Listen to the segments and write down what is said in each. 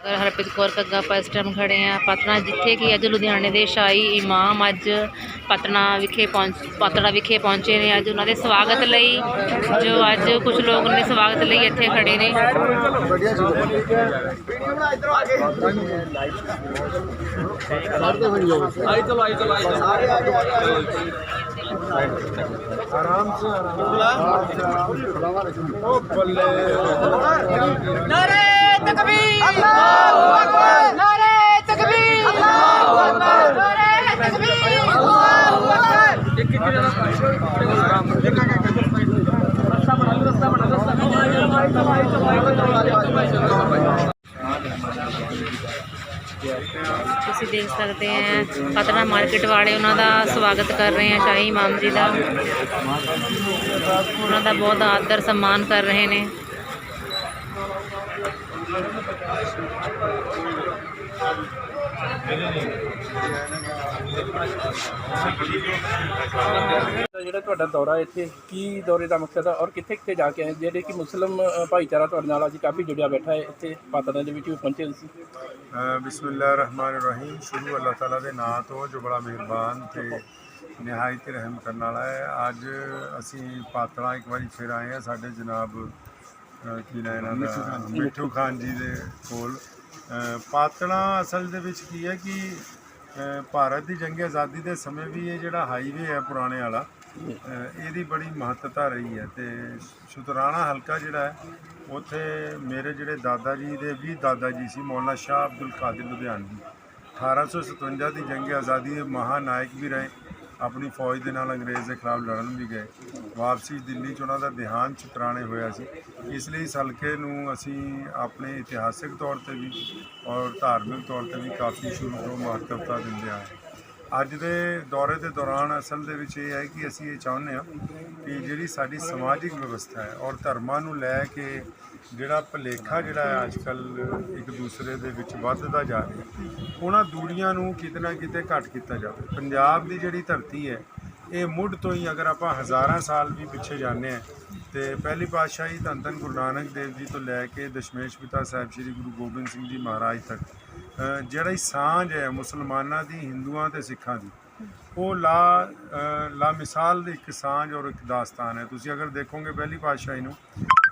ਹਰਪ੍ਰੀਤ ਕੌਰ ਕੱਗਾ ਆਪਾਂ ਇਸ ਟਾਈਮ ਖੜੇ ਆ ਪਤਨਾ ਜਿੱਥੇ ਕਿ ਅੱਜ ਲੁਧਿਆਣੇ ਦੇ ਸ਼ਾਹੀ ਇਮਾਮ ਅੱਜ ਪਤਨਾ ਵਿਖੇ ਪਹੁੰਚ ਪਤਨਾ ਵਿਖੇ ਪਹੁੰਚੇ ਨੇ। ਅੱਜ ਉਹਨਾਂ ਦੇ ਸਵਾਗਤ ਲਈ ਜੋ ਅੱਜ ਕੁਝ ਲੋਕ ਨੇ ਸਵਾਗਤ ਲਈ ਇੱਥੇ ਖੜੇ ਨੇ। ਆਰਾਮ ਸੇ ਆਰਾਮ। ਸੇ ਆਰਾਮ ਸੇ ਬੱਲੇ ਨਾਰੇ! ਤੁਸੀਂ ਦੇਖ ਸਕਦੇ ਆ ਪਤਨਾ ਮਾਰਕੀਟ ਵਾਲੇ ਉਹਨਾਂ ਦਾ ਸਵਾਗਤ ਕਰ ਰਹੇ ਆ ਸ਼ਾਹੀ ਇਮਾਮ ਜੀ ਦਾ। ਉਹਨਾਂ ਦਾ ਬਹੁਤ ਆਦਰ ਸਨਮਾਨ ਕਰ ਰਹੇ ਨੇ। ਜਿਹੜਾ ਤੁਹਾਡਾ ਦੌਰਾ ਇੱਥੇ, ਕੀ ਦੌਰੇ ਦਾ ਮਕਸਦ ਹੈ ਔਰ ਕਿੱਥੇ ਕਿੱਥੇ ਜਾ ਕੇ ਆਏ? ਜਿਹੜੇ ਕਿ ਮੁਸਲਮ ਭਾਈਚਾਰਾ ਤੁਹਾਡੇ ਨਾਲ ਅੱਜ ਕਾਫੀ ਜੁੜਿਆ ਬੈਠਾ ਹੈ, ਇੱਥੇ ਪਾਤਰਾਂ ਦੇ ਵਿੱਚ ਵੀ ਪਹੁੰਚੇ ਤੁਸੀਂ ਬਿਸਮਿਲ੍ਲਾਹਿਰਰਹਿਮਾਨਿਰਰਹੀਮ। ਸ਼ੁਰੂ ਅੱਲਾਹ ਤਾਲਾ ਦੇ ਨਾਂ ਤੋਂ ਜੋ ਬੜਾ ਮਿਹਰਬਾਨ ਤੇ ਨਿਹਾਇਤ ਰਹਿਮ ਕਰਨ ਵਾਲਾ ਹੈ। ਅੱਜ ਅਸੀਂ ਪਾਤਲਾ ਇੱਕ ਵਾਰੀ ਫਿਰ ਆਏ ਆ ਸਾਡੇ ਜਨਾਬ ਅਹ, ਕੀ ਨਾਂ ਇਹਨਾਂ ਦਾ ਮਿੱਠੂ ਖਾਨ ਜੀ ਦੇ ਕੋਲ। ਅਹ, ਪਾਤੜਾ ਅਸਲ ਦੇ ਵਿੱਚ ਕੀ ਹੈ ਕਿ ਅਹ, ਭਾਰਤ ਦੀ ਜੰਗ ਆਜ਼ਾਦੀ ਦੇ ਸਮੇਂ ਵੀ ਇਹ ਜਿਹੜਾ ਹਾਈਵੇ ਹੈ ਪੁਰਾਣੇ ਵਾਲਾ ਅਹ, ਇਹਦੀ ਬੜੀ ਮਹੱਤਤਾ ਰਹੀ ਹੈ ਤੇ ਸ਼ੁਤਰਾਣਾ ਹਲਕਾ ਜਿਹੜਾ ਹੈ ਉੱਥੇ ਮੇਰੇ ਜਿਹੜੇ ਦਾਦਾ ਜੀ ਦੇ ਵੀ ਦਾਦਾ ਜੀ ਸੀ ਮੌਲਾਨਾ ਸ਼ਾਹ ਅਬਦੁਲ ਕਾਦਰ ਲੁਧਿਆਣਵੀ 1857 ਦੀ ਜੰਗ ਆਜ਼ਾਦੀ ਦੇ ਮਹਾਨਾਇਕ ਵੀ ਰਹੇ ਆਪਣੀ ਫੌਜ ਦੇ ਨਾਲ ਅੰਗਰੇਜ਼ ਦੇ ਖਿਲਾਫ ਲੜਨ ਵੀ ਗਏ। ਵਾਪਸੀ ਦਿੱਲੀ 'ਚ ਉਹਨਾਂ ਦਾ ਦੇਹਾਂਤ ਸ਼ੁਤਰਾਣੇ ਹੋਇਆ ਸੀ ਇਸ ਲਈ ਇਸ ਹਲਕੇ ਨੂੰ ਅਸੀਂ ਆਪਣੇ ਇਤਿਹਾਸਿਕ ਤੌਰ ਤੇ ਵੀ ਔਰ ਧਾਰਮਿਕ ਤੌਰ ਤੇ ਵੀ ਕਾਫੀ ਸ਼ੁਰੂ ਤੋਂ ਮਹੱਤਵਤਾ ਦਿੰਦੇ ਆਏ ਹਾਂ। ਅੱਜ ਦੇ ਦੌਰੇ ਦੇ ਦੌਰਾਨ ਅਸਲ ਦੇ ਵਿੱਚ ਇਹ ਹੈ ਕਿ ਅਸੀਂ ਇਹ ਚਾਹੁੰਦੇ ਹਾਂ ਕਿ ਜਿਹੜੀ ਸਾਡੀ ਸਮਾਜਿਕ ਵਿਵਸਥਾ ਹੈ ਔਰ ਧਰਮਾਂ ਨੂੰ ਲੈ ਕੇ ਜਿਹੜਾ ਭੁਲੇਖਾ ਜਿਹੜਾ ਹੈ ਅੱਜ ਕੱਲ ਇੱਕ ਦੂਸਰੇ ਦੇ ਵਿੱਚ ਵੱਧਦਾ ਜਾ ਰਿਹਾ ਉਹਨਾਂ ਦੂਰੀਆਂ ਨੂੰ ਕਿਤੇ ਨਾ ਕਿਤੇ ਘੱਟ ਕੀਤਾ ਜਾਵੇ ਪੰਜਾਬ ਦੀ ਜਿਹੜੀ ਧਰਤੀ ਹੈ ਇਹ ਮੁੱਢ ਤੋਂ ਹੀ ਅਗਰ ਆਪਾਂ ਹਜ਼ਾਰਾਂ ਸਾਲ ਵੀ ਪਿੱਛੇ ਜਾਂਦੇ ਹਾਂ, ਤੇ ਪਹਿਲੀ ਪਾਤਸ਼ਾਹੀ ਧੰਨ ਧੰਨ ਗੁਰੂ ਨਾਨਕ ਦੇਵ ਜੀ ਤੋਂ ਲੈ ਕੇ ਦਸ਼ਮੇਸ਼ ਪਿਤਾ ਸਾਹਿਬ ਸ੍ਰੀ ਗੁਰੂ ਗੋਬਿੰਦ ਸਿੰਘ ਜੀ ਮਹਾਰਾਜ ਤੱਕ ਜਿਹੜਾ ਹੀ ਸਾਂਝ ਹੈ ਮੁਸਲਮਾਨਾਂ ਦੀ, ਹਿੰਦੂਆਂ ਤੇ ਸਿੱਖਾਂ ਦੀ, ਉਹ ਲਾ ਲਾ ਮਿਸਾਲ ਦੀ ਇੱਕ ਸਾਂਝ ਔਰ ਇੱਕ ਦਾਸਤਾਨ ਹੈ। ਤੁਸੀਂ ਅਗਰ ਦੇਖੋਗੇ ਪਹਿਲੀ ਪਾਤਸ਼ਾਹੀ ਨੂੰ,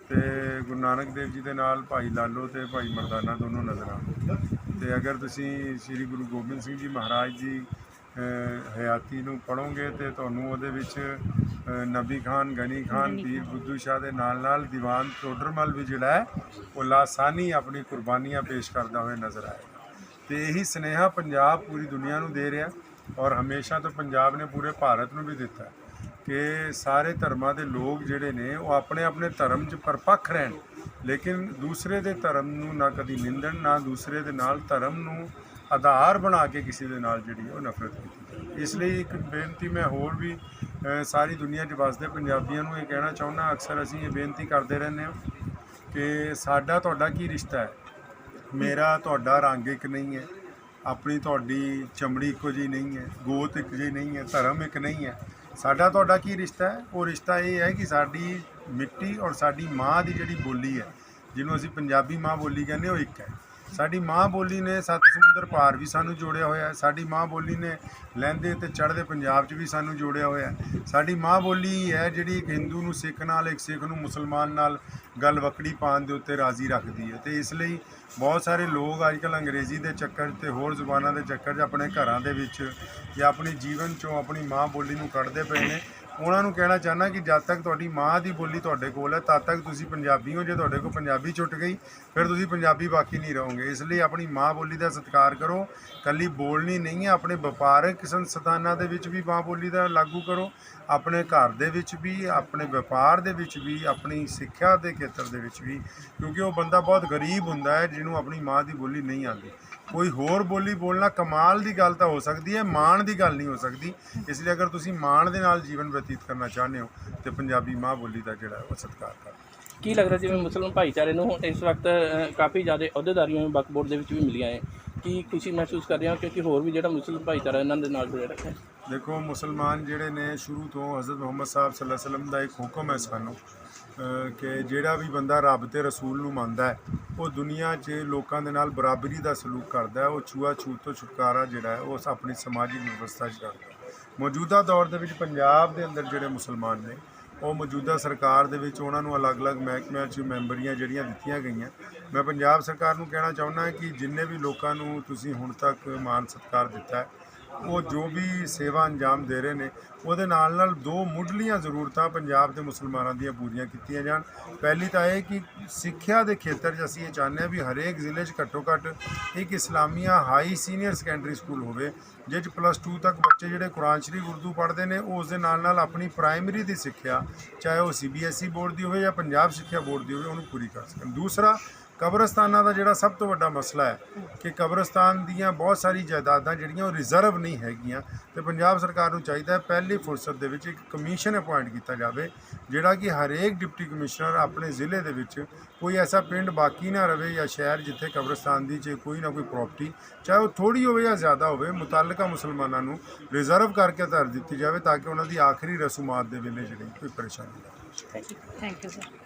ਤੇ ਗੁਰੂ ਨਾਨਕ ਦੇਵ ਜੀ ਦੇ ਨਾਲ ਭਾਈ ਲਾਲੋ ਤੇ ਭਾਈ ਮਰਦਾਨਾ ਦੋਨੋਂ ਨਜ਼ਰ। ਆਉਂਦੇ ਤੇ ਅਗਰ ਤੁਸੀਂ ਸ੍ਰੀ ਗੁਰੂ ਗੋਬਿੰਦ ਸਿੰਘ ਜੀ ਮਹਾਰਾਜ ਜੀ ਹਯਾਤੀ ਨੂੰ ਪੜੋਗੇ ਤੇ ਤੁਹਾਨੂੰ ਉਹਦੇ ਵਿੱਚ ਨਬੀ ਖਾਨ ਗਨੀ ਖਾਨ ਪੀਰ ਬੁੱਧੂ ਸ਼ਾਹ ਦੇ ਨਾਲ ਨਾਲ ਦੀਵਾਨ ਟੋਡਰਮਲ ਵੀ ਜਿਹੜਾ ਹੈ ਉਹ ਲਾਸਾਨੀ ਆਪਣੀ ਕੁਰਬਾਨੀਆਂ ਪੇਸ਼ ਕਰਦਾ ਹੋਇਆ ਨਜ਼ਰ ਆਏਗਾ। ਤੇ ਇਹੀ ਸਨੇਹਾ ਪੰਜਾਬ ਪੂਰੀ ਦੁਨੀਆ ਨੂੰ ਦੇ ਰਿਹਾ ਔਰ ਹਮੇਸ਼ਾ ਤੋਂ ਪੰਜਾਬ ਨੇ ਪੂਰੇ ਭਾਰਤ ਨੂੰ ਵੀ ਦਿੱਤਾ ਕਿ ਸਾਰੇ ਧਰਮਾਂ ਦੇ ਲੋਕ ਜਿਹੜੇ ਨੇ ਉਹ ਆਪਣੇ ਆਪਣੇ ਧਰਮ 'ਚ ਪਰਪੱਖ ਰਹਿਣ। ਲੇਕਿਨ ਦੂਸਰੇ ਦੇ ਧਰਮ ਨੂੰ ਨਾ ਕਦੀ ਨਿੰਦਣ ਨਾ ਦੂਸਰੇ ਦੇ ਨਾਲ ਧਰਮ ਨੂੰ ਆਧਾਰ ਬਣਾ ਕੇ ਕਿਸੇ ਦੇ ਨਾਲ ਜਿਹੜੀ ਉਹ ਨਫ਼ਰਤ ਕੀਤੀ ਇਸ ਲਈ ਇੱਕ ਬੇਨਤੀ ਮੈਂ ਹੋਰ ਵੀ ਸਾਰੀ ਦੁਨੀਆ 'ਚ ਵਸਦੇ ਪੰਜਾਬੀਆਂ ਨੂੰ ਇਹ ਕਹਿਣਾ ਚਾਹੁੰਦਾ, ਅਕਸਰ ਅਸੀਂ ਇਹ ਬੇਨਤੀ ਕਰਦੇ ਰਹਿੰਦੇ ਹਾਂ ਕਿ ਸਾਡਾ ਤੁਹਾਡਾ ਕੀ ਰਿਸ਼ਤਾ ਹੈ? ਮੇਰਾ ਤੁਹਾਡਾ ਰੰਗ ਇੱਕ ਨਹੀਂ ਹੈ, ਆਪਣੀ ਤੁਹਾਡੀ ਚਮੜੀ ਇੱਕੋ ਜਿਹੀ ਨਹੀਂ ਹੈ, ਗੋਤ ਇੱਕ ਜਿਹੀ ਨਹੀਂ ਹੈ, ਧਰਮ ਇੱਕ ਨਹੀਂ ਹੈ। ਸਾਡਾ ਤੁਹਾਡਾ ਕੀ ਰਿਸ਼ਤਾ ਹੈ? ਉਹ ਰਿਸ਼ਤਾ ਇਹ ਹੈ ਕਿ ਸਾਡੀ ਮਿੱਟੀ ਔਰ ਸਾਡੀ ਮਾਂ ਦੀ ਜਿਹੜੀ ਬੋਲੀ ਹੈ, ਜਿਹਨੂੰ ਅਸੀਂ ਪੰਜਾਬੀ ਮਾਂ ਬੋਲੀ ਕਹਿੰਦੇ ਉਹ ਇੱਕ ਹੈ। ਸਾਡੀ ਮਾਂ ਬੋਲੀ ਨੇ ਸੱਤ ਸਮੁੰਦਰ ਪਾਰ ਵੀ ਸਾਨੂੰ ਜੋੜਿਆ ਹੋਇਆ ਹੈ। ਸਾਡੀ ਮਾਂ ਬੋਲੀ ਨੇ ਲਹਿੰਦੇ ਤੇ ਚੜ੍ਹਦੇ ਪੰਜਾਬ 'ਚ ਵੀ ਸਾਨੂੰ ਜੋੜਿਆ ਹੋਇਆ ਹੈ। ਸਾਡੀ ਮਾਂ ਬੋਲੀ ਹੈ ਜਿਹੜੀ ਇੱਕ ਹਿੰਦੂ ਨੂੰ ਸਿੱਖ ਨਾਲ, ਇੱਕ ਸਿੱਖ ਨੂੰ ਮੁਸਲਮਾਨ ਨਾਲ ਗੱਲ ਵਕੜੀ ਪਾਉਣ ਦੇ ਉੱਤੇ ਰਾਜ਼ੀ ਰੱਖਦੀ ਹੈ। ਤੇ ਇਸ ਲਈ ਬਹੁਤ ਸਾਰੇ ਲੋਕ ਅੱਜ ਕੱਲ੍ਹ ਅੰਗਰੇਜ਼ੀ ਦੇ ਚੱਕਰ ਤੇ ਹੋਰ ਜ਼ੁਬਾਨਾਂ ਦੇ ਚੱਕਰ 'ਚ ਆਪਣੇ ਘਰਾਂ ਦੇ ਵਿੱਚ ਜਾਂ ਆਪਣੇ ਜੀਵਨ 'ਚੋਂ ਆਪਣੀ ਮਾਂ ਬੋਲੀ ਨੂੰ ਕੱਢਦੇ ਪਏ ਨੇ। ਉਹਨਾਂ ਨੂੰ ਕਹਿਣਾ ਚਾਹੁੰਦਾ ਕਿ ਜਦ ਤੱਕ ਤੁਹਾਡੀ ਮਾਂ ਦੀ ਬੋਲੀ ਤੁਹਾਡੇ ਕੋਲ ਹੈ, ਤਦ ਤੱਕ ਤੁਸੀਂ ਪੰਜਾਬੀ ਹੋ, ਜੇ ਤੁਹਾਡੇ ਕੋਲ ਪੰਜਾਬੀ ਛੁੱਟ ਗਈ, ਫਿਰ ਤੁਸੀਂ ਪੰਜਾਬੀ ਬਾਕੀ ਨਹੀਂ ਰਹੋਗੇ। ਇਸ ਲਈ ਆਪਣੀ ਮਾਂ ਬੋਲੀ ਦਾ ਸਤਿਕਾਰ ਕਰੋ। ਕੱਲੀ ਬੋਲਣੀ ਨਹੀਂ ਹੈ, ਆਪਣੇ ਵਪਾਰਕ ਸੰਸਥਾਨਾਂ ਦੇ ਵਿੱਚ ਵੀ ਮਾਂ ਬੋਲੀ ਦਾ ਲਾਗੂ ਕਰੋ। ਆਪਣੇ ਘਰ ਦੇ ਵਿੱਚ ਵੀ, ਆਪਣੇ ਵਪਾਰ ਦੇ ਵਿੱਚ ਵੀ, ਆਪਣੀ ਸਿੱਖਿਆ ਦੇ ਖੇਤਰ ਦੇ ਵਿੱਚ ਵੀ, ਕਿਉਂਕਿ ਉਹ ਬੰਦਾ ਬਹੁਤ ਗਰੀਬ ਹੁੰਦਾ ਹੈ, ਜਿਹਨੂੰ ਆਪਣੀ ਮਾਂ ਦੀ ਬੋਲੀ ਨਹੀਂ ਆਉਂਦੀ। ਕੋਈ ਹੋਰ ਬੋਲੀ ਬੋਲਣਾ ਕਮਾਲ ਦੀ ਗੱਲ ਤਾਂ ਹੋ ਸਕਦੀ ਹੈ, ਮਾਣ ਦੀ ਗੱਲ ਨਹੀਂ ਹੋ ਸਕਦੀ। ਇਸ ਲਈ ਅਗਰ ਤੁਸੀਂ ਮਾਣ ਦੇ ਨਾਲ ਜੀਵਨ ਬਤੀਤ ਕਰਨਾ ਚਾਹੁੰਦੇ ਹੋ ਤੇ ਪੰਜਾਬੀ ਮਾਂ ਬੋਲੀ ਦਾ ਜਿਹੜਾ ਉਹ ਸਤਿਕਾਰ ਕਰੋ। ਕੀ ਲੱਗਦਾ ਜਿਵੇਂ ਮੁਸਲਮਾਨ ਭਾਈਚਾਰੇ ਨੂੰ ਹੁਣ ਇਸ ਵਕਤ ਅ, ਕਾਫੀ ਜ਼ਿਆਦਾ ਅਹੁਦੇਦਾਰੀਆਂ ਵਕਫ ਬੋਰਡ ਦੇ ਵਿੱਚ ਵੀ ਮਿਲੀਆਂ ਹੈ ਕੀ ਖੁਸ਼ੀ ਮਹਿਸੂਸ ਕਰ ਰਹੇ ਹੋ ਕਿਉਂਕਿ ਹੋਰ ਵੀ ਜਿਹੜਾ ਮੁਸਲਿਮ ਭਾਈਚਾਰਾ ਇਹਨਾਂ ਦੇ ਨਾਲ ਜੁੜਿਆ ਰੱਖਿਆ? ਹੈ ਦੇਖੋ ਮੁਸਲਮਾਨ ਜਿਹੜੇ ਨੇ ਸ਼ੁਰੂ ਤੋਂ ਹਜ਼ਰਤ ਮੁਹੰਮਦ ਸਾਹਿਬ ਸੱਲੱਲਾਹੁ ਅਲੈहि ਵਸੱਲਮ ਦਾ ਇੱਕ ਹੁਕਮ ਹੈ ਸਾਨੂੰ ਕਿ ਜਿਹੜਾ ਵੀ ਬੰਦਾ ਰੱਬ ਤੇ ਰਸੂਲ ਨੂੰ ਮੰਨਦਾ ਹੈ ਉਹ ਦੁਨੀਆ 'ਚ ਲੋਕਾਂ ਦੇ ਨਾਲ ਬਰਾਬਰੀ ਦਾ ਸਲੂਕ ਕਰਦਾ ਹੈ ਉਹ ਛੂਆ ਛੂਤ ਤੋਂ ਛੁਟਕਾਰਾ ਜਿਹੜਾ ਹੈ ਉਹ ਆਪਣੀ ਸਮਾਜਿਕ ਵਿਵਸਥਾ 'ਚ ਕਰਦਾ ਹੈ। ਮੌਜੂਦਾ ਦੌਰ ਦੇ ਵਿੱਚ ਪੰਜਾਬ ਦੇ ਅੰਦਰ ਜਿਹੜੇ ਮੁਸਲਮਾਨ ਨੇ, ਉਹ ਮੌਜੂਦਾ ਸਰਕਾਰ ਦੇ ਵਿੱਚ ਉਹਨਾਂ ਨੂੰ ਅਲੱਗ-ਅਲੱਗ ਮਹਿਕਮਿਆਂ 'ਚ ਮੈਂਬਰੀਆਂ ਜਿਹੜੀਆਂ ਦਿੱਤੀਆਂ ਗਈਆਂ। ਮੈਂ ਪੰਜਾਬ ਸਰਕਾਰ ਨੂੰ ਕਹਿਣਾ ਚਾਹੁੰਦਾ ਕਿ ਜਿੰਨੇ ਵੀ ਲੋਕਾਂ ਨੂੰ ਤੁਸੀਂ ਹੁਣ ਤੱਕ ਮਾਨ ਸਤਿਕਾਰ ਦਿੱਤਾ ਹੈ ਉਹ ਜੋ ਵੀ ਸੇਵਾ ਅੰਜਾਮ ਦੇ ਰਹੇ ਨੇ, ਉਹਦੇ ਨਾਲ ਨਾਲ ਦੋ ਮੁੱਢਲੀਆਂ ਜ਼ਰੂਰਤਾਂ ਪੰਜਾਬ ਦੇ ਮੁਸਲਮਾਨਾਂ ਦੀਆਂ ਪੂਰੀਆਂ ਕੀਤੀਆਂ ਜਾਣ। ਪਹਿਲੀ ਤਾਂ ਇਹ ਕਿ ਸਿੱਖਿਆ ਦੇ ਖੇਤਰ 'ਚ ਅਸੀਂ ਇਹ ਚਾਹੁੰਦੇ ਹਾਂ ਵੀ ਹਰੇਕ ਜ਼ਿਲ੍ਹੇ 'ਚ ਘੱਟੋ ਘੱਟ ਇੱਕ Islamia high senior secondary school ਹੋਵੇ, ਜਿਹ 'ਚ ਪਲੱਸ 2 ਤੱਕ ਬੱਚੇ ਜਿਹੜੇ ਕੁਰਾਨ ਸ਼ਰੀਫ ਉਰਦੂ ਪੜ੍ਹਦੇ ਨੇ ਉਹ ਉਸ ਦੇ ਨਾਲ ਨਾਲ ਆਪਣੀ ਪ੍ਰਾਇਮਰੀ ਦੀ ਸਿੱਖਿਆ, ਚਾਹੇ ਉਹ ਸੀਬੀਐਸਈ ਬੋਰਡ ਦੀ ਹੋਵੇ ਜਾਂ ਪੰਜਾਬ ਸਿੱਖਿਆ ਬੋਰਡ ਦੀ ਹੋਵੇ, ਉਹਨੂੰ ਪੂਰੀ ਕਰ ਸਕਣ। ਦੂਸਰਾ ਕਬਰਸਤਾਨਾਂ ਦਾ ਜਿਹੜਾ ਸਭ ਤੋਂ ਵੱਡਾ ਮਸਲਾ ਹੈ ਕਿ ਕਬਰਸਤਾਨ ਦੀਆਂ ਬਹੁਤ ਸਾਰੀ ਜਾਇਦਾਦਾਂ ਜਿਹੜੀਆਂ ਉਹ ਰਿਜ਼ਰਵ ਨਹੀਂ ਹੈਗੀਆਂ ਤੇ ਪੰਜਾਬ ਸਰਕਾਰ ਨੂੰ ਚਾਹੀਦਾ ਹੈ ਪਹਿਲੀ ਫੁਰਸਤ ਦੇ ਵਿੱਚ ਇੱਕ ਕਮਿਸ਼ਨ ਅਪਾਇੰਟ ਕੀਤਾ ਜਾਵੇ ਜਿਹੜਾ ਕਿ ਹਰੇਕ ਡਿਪਟੀ ਕਮਿਸ਼ਨਰ ਆਪਣੇ ਜ਼ਿਲ੍ਹੇ ਦੇ ਵਿੱਚ ਕੋਈ ਐਸਾ ਪਿੰਡ ਬਾਕੀ ਨਾ ਰਵੇ ਜਾਂ ਸ਼ਹਿਰ ਜਿੱਥੇ ਕਬਰਸਤਾਨ ਦੀ ਚ ਕੋਈ ਨਾ ਕੋਈ ਪ੍ਰਾਪਰਟੀ ਚਾਹੇ ਉਹ ਥੋੜੀ ਹੋਵੇ ਜਾਂ ਜ਼ਿਆਦਾ ਹੋਵੇ ਮੁਤਲਕਾ ਮੁਸਲਮਾਨਾਂ ਨੂੰ ਰਿਜ਼ਰਵ ਕਰਕੇ ਧਰ ਦਿੱਤੀ ਜਾਵੇ ਤਾਂ ਕਿ ਉਹਨਾਂ ਦੀ ਆਖਰੀ ਰਸੂਮਾਤ ਦੇ ਵੇਲੇ ਜਿਹੜੀ ਕੋਈ ਪਰੇਸ਼ਾਨੀ ਨਾ ਹੋਵੇ। Thank you sir